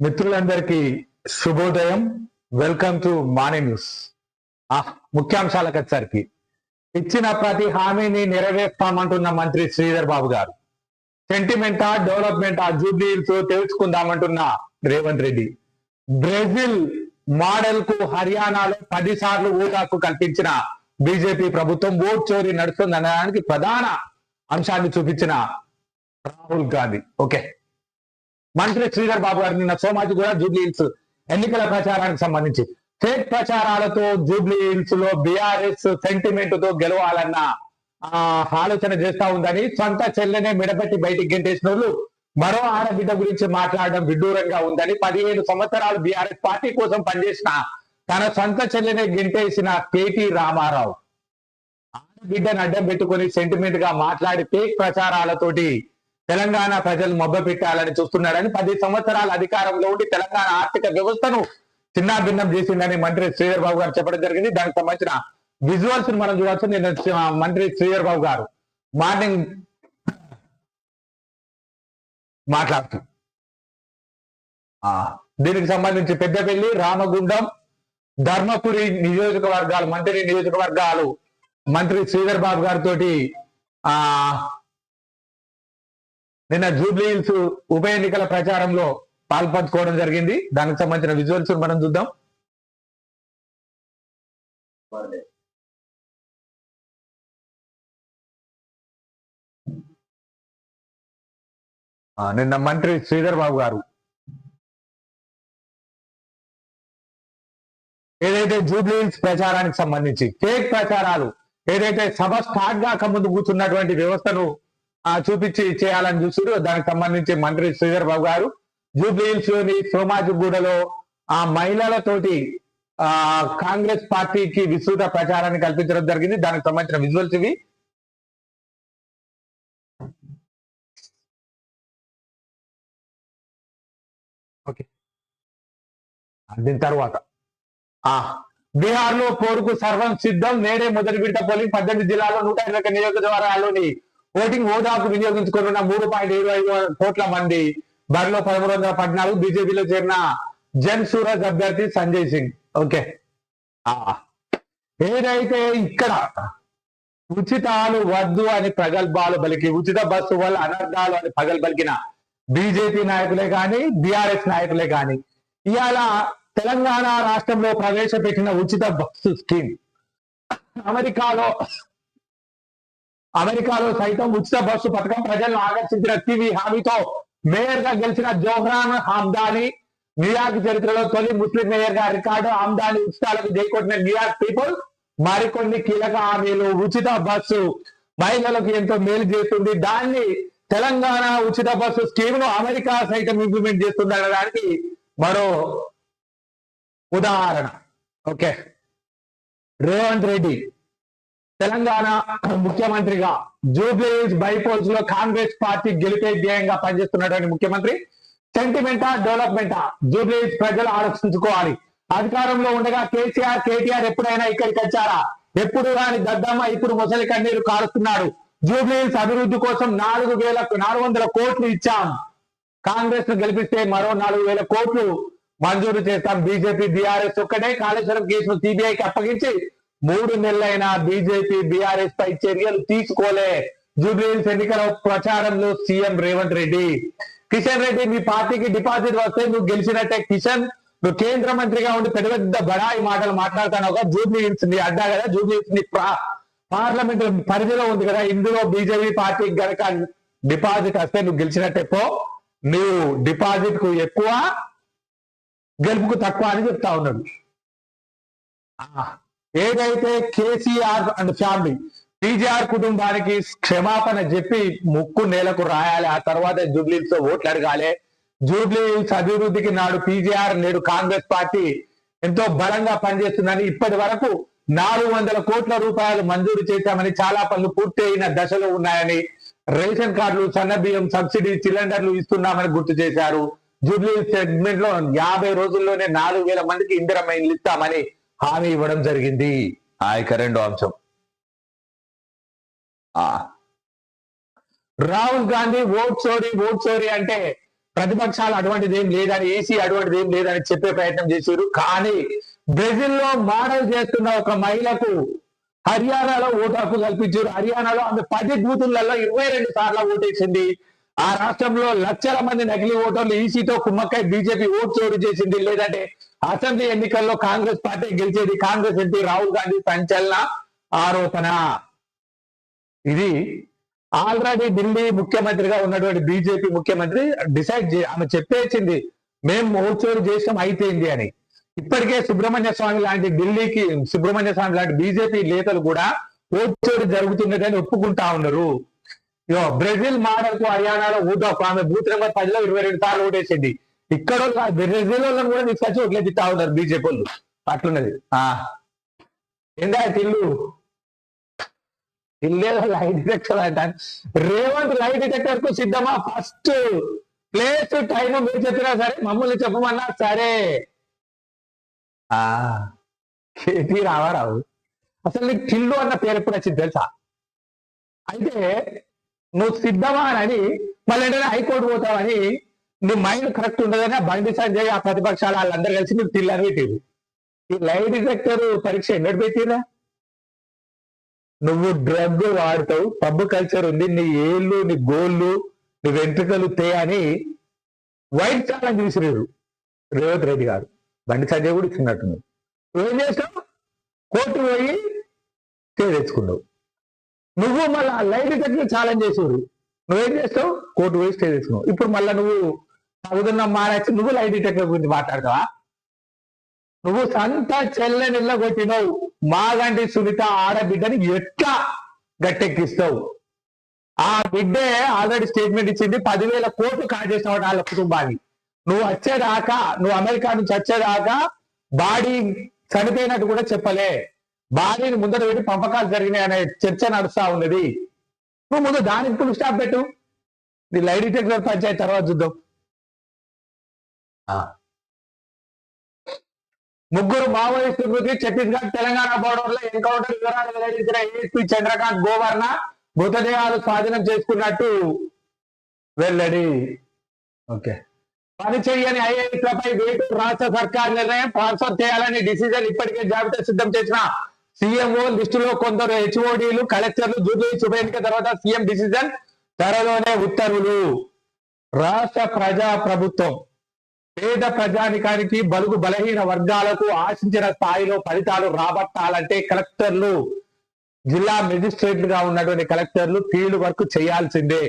మిత్రులందరికీ శుభోదయం. Welcome to మానే న్యూస్ ఆ, ముఖ్యాంశాలకు వచ్చరికి ఇచ్చిన ప్రతి హామీని నెరవేర్స్తామంటున్న మంత్రి శ్రీధర్ బాబు గారు. సెంటిమెంటా డెవలప్మెంట్ ఆ జూబ్లీస్ తెలుసుకుందామంటున్న రేవంత్ రెడ్డి. బ్రెజిల్ మోడల్కు హర్యానాలో పది సార్లు ఓటు కల్పించిన బీజేపీ ప్రభుత్వం ఓట్ చోరీ నడుస్తుందనడానికి ప్రధాన అంశాన్ని చూపించిన రాహుల్ గాంధీ. ఓకే మంత్రి శ్రీధర్ బాబు గారు నిన్న సోమాజి కూడా జూబ్లీ హిల్స్ ఎన్నికల ప్రచారానికి సంబంధించి ఫేక్ ప్రచారాలతో జూబ్లీ హిల్స్లో బీఆర్ఎస్ సెంటిమెంట్తో గెలవాలన్న ఆలోచన చేస్తా ఉందని సొంత చెల్లెనే మిడబెట్టి బయటికి గెంటేసిన వాళ్ళు మరో ఆడబిడ్డ గురించి మాట్లాడడం విడ్డూరంగా ఉందని పదిహేను సంవత్సరాలు బీఆర్ఎస్ పార్టీ కోసం పనిచేసిన తన సొంత చెల్లెనే గెంటేసిన కేటీ రామారావు. ఆడబిడ్డను అడ్డం పెట్టుకుని సెంటిమెంట్గా మాట్లాడి ఫేక్ ప్రచారాలతోటి తెలంగాణ ప్రజలు మొబ్బ పెట్టాలని చూస్తున్నాడని పది సంవత్సరాల అధికారంలో ఉండి తెలంగాణ ఆర్థిక వ్యవస్థను చిన్నాభిన్నం చేసిందని మంత్రి శ్రీధర్ బాబు గారు చెప్పడం జరిగింది. దానికి సంబంధించిన విజువల్స్ మనం చూడవచ్చు నేను మంత్రి శ్రీధర్ బాబు గారు. మార్నింగ్ మాట్లాడుతూ ఆ, దీనికి సంబంధించి పెద్దపల్లి రామగుండం ధర్మపురి నియోజకవర్గాలు మంత్రి నియోజకవర్గాలు మంత్రి శ్రీధర్ బాబు గారితో ఆ నిన్న జూబ్లీ హిల్స్ ఉప ఎన్నికల ప్రచారంలో పాల్పంచుకోవడం జరిగింది. దానికి సంబంధించిన విజువల్స్ మనం చూద్దాం. నిన్న మంత్రి శ్రీధర్ బాబు గారు ఏదైతే జూబ్లీ హిల్స్ ప్రచారానికి సంబంధించి ఫేక్ ప్రచారాలు ఏదైతే సభ స్టార్ట్ కాక ముందు కూర్చున్నటువంటి వ్యవస్థను చూపించి చేయాలని చూసారు దానికి సంబంధించి మంత్రి శ్రీధర్ బాబు గారు జూబ్లీహిల్స్లోని సోమాజిగూడలో ఆ మహిళలతోటి ఆ కాంగ్రెస్ పార్టీకి విస్తృత ప్రచారాన్ని కల్పించడం జరిగింది. దానికి సంబంధించిన విజువల్స్ ఇవి. ఓకే. దీని తర్వాత ఆ బీహార్లో పోరుకు సర్వం సిద్ధం. నేడే మొదటి విడత పోలింగ్. పద్దెనిమిది జిల్లాలో నూట ఇరవై నియోజకవర్గాల్లోని ఓటింగ్ హోదాకు వినియోగించుకున్న మూడు పాయింట్ ఇరవై ఐదు కోట్ల మంది. బరిలో పదమూడు వందల పద్నాలుగు బీజేపీలో చేరిన జన్ సూరజ్ అభ్యర్థి సంజయ్ సింగ్. ఓకే. ఏదైతే ఇక్కడ ఉచితాలు వద్దు అని ప్రగల్భాలు పలికి ఉచిత బస్సు వల్ల అనర్థాలు అని పగలు పలికిన బీజేపీ నాయకులే కానీ బీఆర్ఎస్ నాయకులే కానీ ఇవాళ తెలంగాణ రాష్ట్రంలో ప్రవేశపెట్టిన ఉచిత బస్సు స్కీమ్ అమెరికాలో అమెరికాలో సైతం ఉచిత బస్సు పథకం ప్రజలను ఆకర్షించిన టీవీ హామీతో మేయర్గా గెలిచిన జోహ్రాన్ హామ్దాని న్యూయార్క్ చరిత్రలో తొలి ముస్లిం మేయర్గా రికార్డు హమ్దాని ఉచితాలకు చేకొట్టిన న్యూయార్క్ పీపుల్ మరికొన్ని కీలక హామీలు. ఉచిత బస్సు మహిళలకు ఎంతో మేలు చేస్తుంది. దాన్ని తెలంగాణ ఉచిత బస్సు స్కీమ్ను అమెరికా సైతం ఇంప్లిమెంట్ చేస్తుంది అనడానికి మరో ఉదాహరణ. ఓకే. రేవంత్ రెడ్డి తెలంగాణ ముఖ్యమంత్రిగా జూబ్లీస్ బైపోల్స్లో కాంగ్రెస్ పార్టీ గెలిపే ధ్యేయంగా పనిచేస్తున్నటువంటి ముఖ్యమంత్రి. సెంటిమెంటా డెవలప్మెంటా జూబ్లీస్ ప్రజలు ఆలోచించుకోవాలి. అధికారంలో ఉండగా కేసీఆర్ కేటీఆర్ ఎప్పుడైనా ఇక్కడికి వచ్చారా? ఎప్పుడు రాని దద్దమ్మ ఇప్పుడు ముసలి కన్నీరు కారుస్తున్నాడు. జూబ్లీహిల్స్ అభివృద్ధి కోసం నాలుగు వేల నాలుగు వందల కోట్లు ఇచ్చాం. కాంగ్రెస్ను గెలిపిస్తే మరో నాలుగు వేల కోట్లు మంజూరు చేస్తాం. బీజేపీ బీఆర్ఎస్ ఒక్కటే కాళేశ్వరం కేసును సిబిఐకి అప్పగించి మూడు నెలలైన బీజేపీ బీఆర్ఎస్ పై చర్యలు తీసుకోలే. జూబ్లీహిల్స్ ఎన్నికల ప్రచారంలో సీఎం రేవంత్ రెడ్డి. కిషన్ రెడ్డి మీ పార్టీకి డిపాజిట్ వస్తే నువ్వు గెలిచినట్టే కిషన్. నువ్వు కేంద్ర మంత్రిగా ఉండి పెద్ద పెద్ద బడాయి మాటలు మాట్లాడుతాను ఒక జూబ్లీ హిల్స్ నీ అడ్డా కదా? జూబ్లీ హిల్స్ నీ పార్లమెంట్ పరిధిలో ఉంది కదా. ఇందులో బీజేపీ పార్టీకి గనక డిపాజిట్ వస్తే నువ్వు గెలిచినట్టే పో. నువ్వు డిపాజిట్కు ఎక్కువ గెలుపుకు తక్కువ అని చెప్తా ఉన్నాడు. ఏదైతే కేసీఆర్ అండ్ ఫ్యామిలీ టీజీఆర్ కుటుంబానికి క్షమాపణ చెప్పి ముక్కు నేలకు రాయాలి ఆ తర్వాత జూబ్లీతో ఓట్లు అడగాలి. జూబ్లీస్ అభివృద్ధికి నాడు పీజీఆర్ నేడు కాంగ్రెస్ పార్టీ ఎంతో బలంగా పనిచేస్తుందని ఇప్పటి వరకు నాలుగు వందల కోట్ల రూపాయలు మంజూరు చేశామని చాలా పనులు పూర్తి అయిన దశలో ఉన్నాయని రేషన్ కార్డులు సన్న బియ్యం సబ్సిడీ సిలిండర్లు ఇస్తున్నామని గుర్తు చేశారు. జూబ్లీ సెగ్మెంట్లో యాభై రోజుల్లోనే నాలుగు వేల మందికి ఇందిరమ్మ ఇస్తామని హామీ ఇవ్వడం జరిగింది. ఆ యొక్క రెండో అంశం. రాహుల్ గాంధీ ఓట్ చోరీ ఓట్ చోరీ అంటే ప్రతిపక్షాలు అటువంటిది ఏం లేదని ఈసీ అటువంటిది ఏం లేదని చెప్పే ప్రయత్నం చేశారు. కానీ బ్రెజిల్లో మోడల్ చేస్తున్న ఒక మహిళకు హర్యానాలో ఓటు హక్కు కల్పించారు. హర్యానాలో ఆమె పది బూతులలో ఇరవై రెండు సార్లు ఓటేసింది ఆ రాష్ట్రంలో లక్షల మంది నకిలీ ఓటర్లు ఈసీతో కుమ్మక్కై బీజేపీ ఓటు చోటు చేసింది. లేదంటే అసెంబ్లీ ఎన్నికల్లో కాంగ్రెస్ పార్టీ గెలిచేది కాంగ్రెస్ ఎంపీ రాహుల్ గాంధీ సంచలన ఆరోపణ. ఇది ఆల్రెడీ ఢిల్లీ ముఖ్యమంత్రిగా ఉన్నటువంటి బీజేపీ ముఖ్యమంత్రి డిసైడ్ చే ఆమె చెప్పేసింది మేము ఓచోరు చేసాం అయిపోయింది అని. ఇప్పటికే సుబ్రహ్మణ్య స్వామి లాంటి ఢిల్లీకి సుబ్రహ్మణ్య స్వామి లాంటి బీజేపీ నేతలు కూడా ఓచోరు జరుగుతున్నదని ఒప్పుకుంటా ఉన్నారు. బ్రెజిల్ మోడల్కు హర్యానాలో ఓటు ఆమె బూత్ నెంబర్ పదిలో ఇరవై రెండు సార్లు ఓటేసింది. ఇక్కడ వాళ్ళు బ్రెజిల్ వాళ్ళని కూడా తీసుకొచ్చి ఓట్లే తిట్టా ఉన్నారు బీజేపీ వాళ్ళు. అట్లున్నది. ఏందా తిల్లు? తిల్లేదో లైట్ డిటెక్టర్ అంట. రేవంత్ లైట్ డిటెక్టర్కు సిద్ధమా? ఫస్ట్ ప్లేస్ టైం మీరు చెప్పినా సరే మమ్మల్ని చెప్పమన్నా సరే. ఆ. కేటీ రామారావు. అసలు నీకు టిల్లు అన్న పేరు ఎప్పుడు వచ్చింది తెలుసా? అయితే నువ్వు సిద్ధమా అని మళ్ళీ ఏంటంటే హైకోర్టు పోతావని నీ మైండ్ కరెక్ట్ ఉండదని బండి సంజయ్ ఆ ప్రతిపక్షాలు వాళ్ళందరూ కలిసి నీకు తిల్లని పెట్టారు ఈ లైట్ డిటెక్టర్ పరీక్ష ఎన్నడు పెట్టిరా నువ్వు డ్రగ్ వాడతావు పబ్ కల్చర్ ఉంది నీ ఏళ్ళు నీ గోళ్ళు నీ వెంట్రుకలు తే అని వైట్ ఛాలెంజ్ చూసిరు రేవంత్ రెడ్డి గారు. బండి సంజయ్ కూడా ఇచ్చినట్టు ఏం చేస్తావు? కోర్టు పోయి స్టే తెచ్చుకున్నావు నువ్వు మళ్ళా లైట్ డిటెక్టర్ ఛాలెంజ్ చేసేవారు నువ్వేం చేస్తావు? కోర్టు పోయి స్టే తెచ్చుకున్నావు ఇప్పుడు మళ్ళా నువ్వు చదువుతున్న మారాచి నువ్వు లైట్ డిటెక్టర్ గురించి మాట్లాడతావా? నువ్వు సంత చెల్లె నిల్ల కొట్టినవు. మాగంటి సునీత ఆడబిడ్డని ఎట్లా గట్టెక్కిస్తావు? ఆ బిడ్డే ఆల్రెడీ స్టేట్మెంట్ ఇచ్చింది పదివేల కోట్లు కాజేసిన వాళ్ళ కుటుంబాన్ని. నువ్వు వచ్చేదాకా నువ్వు అమెరికా నుంచి వచ్చేదాకా బాడీ చనిపోయినట్టు కూడా చెప్పలే. బాడీని ముందర పెట్టి పంపకాలు జరిగినాయి అనే చర్చ నడుస్తా ఉన్నది. నువ్వు ముందు దానికి ఫుల్ స్టాప్ పెట్టు. నీ లైట్ డిటెక్టర్ పంచాయతీ తర్వాత చూద్దాం. ముగ్గురు మావోయిస్టు మృతి ఛత్తీస్గఢ్ తెలంగాణ బోర్డర్లో ఎన్కౌంటర్ వివరాలు వెల్లడించిన ఏఎస్పీ చంద్రకాంత్ గోవర్ణ మృతదేహాలు స్వాధీనం చేసుకున్నట్టు వెల్లడి. ఓకే. పనిచేయని ఐఏఎస్లపై వేటు రాష్ట్ర సర్కార్ నిర్ణయం ట్రాన్స్ఫర్ చేయాలని డిసిజన్ ఇప్పటికే జాబితా సిద్ధం చేసిన సీఎంఓ లిస్టులో కొందరు హెచ్ఓడీలు కలెక్టర్లు జూబ్లీ ఉప ఎన్నిక తర్వాత సీఎం డిసిజన్ త్వరలోనే ఉత్తర్వులు. రాష్ట్ర ప్రజా ప్రభుత్వం పేద ప్రజానికానికి బలుగు బలహీన వర్గాలకు ఆశించిన స్థాయిలో ఫలితాలు రాబట్టాలంటే కలెక్టర్లు జిల్లా మెజిస్ట్రేట్గా ఉన్నటువంటి కలెక్టర్లు ఫీల్డ్ వర్క్ చేయాల్సిందే.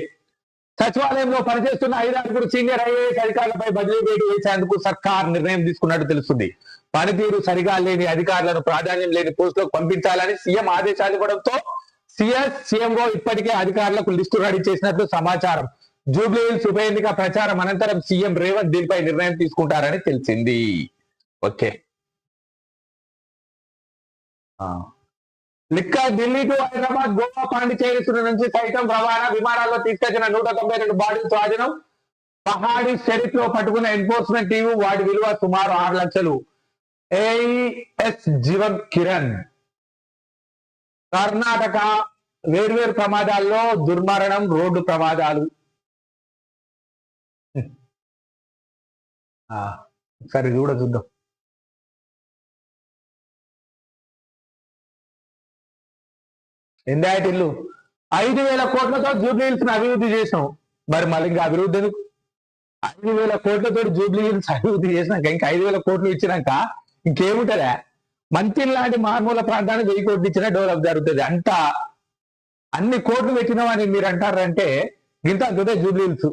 సచివాలయంలో పనిచేస్తున్న ఐదారుగురు సీనియర్ ఐఏఎస్ అధికారులపై బదిలీ వేటు వేసేందుకు సర్కార్ నిర్ణయం తీసుకున్నట్టు తెలుస్తుంది. పనితీరు సరిగా లేని అధికారులను ప్రాధాన్యం లేని పోస్టులకు పంపించాలని సీఎం ఆదేశాలు ఇవ్వడంతో సిఎస్ సీఎంఓ ఇప్పటికే అధికారులకు లిస్టు రెడీ చేసినట్లు సమాచారం. జూబ్లీ హిల్స్ ఉప ఎన్నిక ప్రచారం అనంతరం సీఎం రేవంత్ దీనిపై నిర్ణయం తీసుకుంటారని తెలిసింది. ఓకే. ఆ. లిక్క ఢిల్లీ టు హైదరాబాద్ గోవా పాండిచేరి నుంచి సైతం రవాణా విమానాల్లో తీసుకొచ్చిన నూట తొంభై రెండు బాడీలు స్వాధీనం. పహాడి షెరీఫ్లో పట్టుకున్న ఎన్ఫోర్స్మెంట్ టీం వాటి విలువ సుమారు ఆరు లక్షలు. ఏఎస్ జీవన్ కిరణ్. కర్ణాటక వేర్వేరు ప్రమాదాల్లో దుర్మరణం రోడ్డు ప్రమాదాలు. ఆ, సరే ఇది కూడా చూద్దాం. ఎందాయటి ఇల్లు. ఐదు వేల కోట్లతో జూబ్లీ హిల్స్ అభివృద్ధి చేసాం మరి మళ్ళీ ఇంకా అభివృద్ధి ఎందుకు? ఐదు వేల కోట్లతో జూబ్లీ హిల్స్ అభివృద్ధి చేసినాక ఇంకా ఐదు వేల కోట్లు ఇచ్చినాక ఇంకేముంటదా మంచి లాంటి మారుమూల ప్రాంతానికి వెయ్యి కోట్లు ఇచ్చినా డెవలప్ జరుగుతుంది. అంత అన్ని కోట్లు పెట్టినామని మీరు అంటారంటే ఇంత అంతే జూబ్లీ హిల్స్.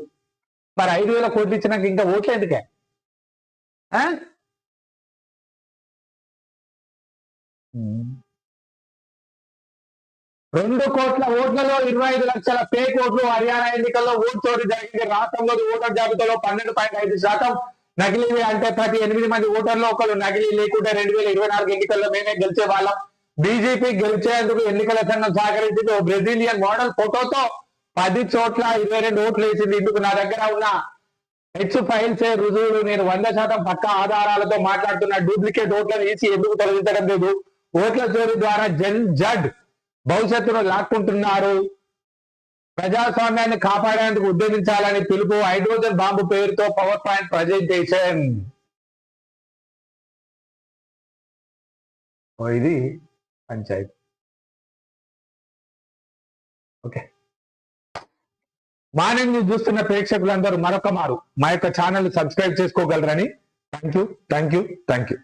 మరి ఐదు వేల కోట్లు ఇచ్చినాక ఇంకా ఓట్లు ఎందుకే రెండు కోట్ల ఓట్లలో ఇరవై ఐదు లక్షల ఫేక్ ఓట్లు హర్యానా ఎన్నికల్లో ఓటు చోటు జరిగింది. రాష్ట్రంలో ఓటర్ జాబితాలో పన్నెండు పాయింట్ ఐదు శాతం నకిలీ అంటే ప్రతి ఎనిమిది మంది ఓటర్లు ఒకరు నకిలీ లేకుంటే రెండు వేల ఇరవై నాలుగు ఎన్నికల్లో మేమే గెలిచే వాళ్ళం. బీజేపీ గెలిచేందుకు ఎన్నికల సంఘం సహకరించింది బ్రెజిలియన్ మోడల్ ఫోటోతో పది చోట్ల ఇరవై రెండు ఓట్లు వేసింది. ఇందుకు నా దగ్గర ఉన్న హెచ్ ఫైల్స్ రుజువులు. నేను వంద శాతం పక్క ఆధారాలతో మాట్లాడుతున్న డూప్లికేట్ ఓట్లను తీసి ఎందుకు తొలగించడం లేదు? ఓట్ల చోరు ద్వారా జన్ జడ్ భవిష్యత్తును లాక్కుంటున్నారు. ప్రజాస్వామ్యాన్ని కాపాడేందుకు ఉద్యమించాలని పిలుపు హైడ్రోజన్ బాంబు పేరుతో పవర్ పాయింట్ ప్రజెంటేషన్. ఇది పంచాయతీ. ఓకే. మార్నింగ్ న్యూస్ చూస్తున్న ప్రేక్షకులందరూ మరొక మారు. మా యొక్క channel subscribe చేసుకోగలరని. Thank you thank you thank you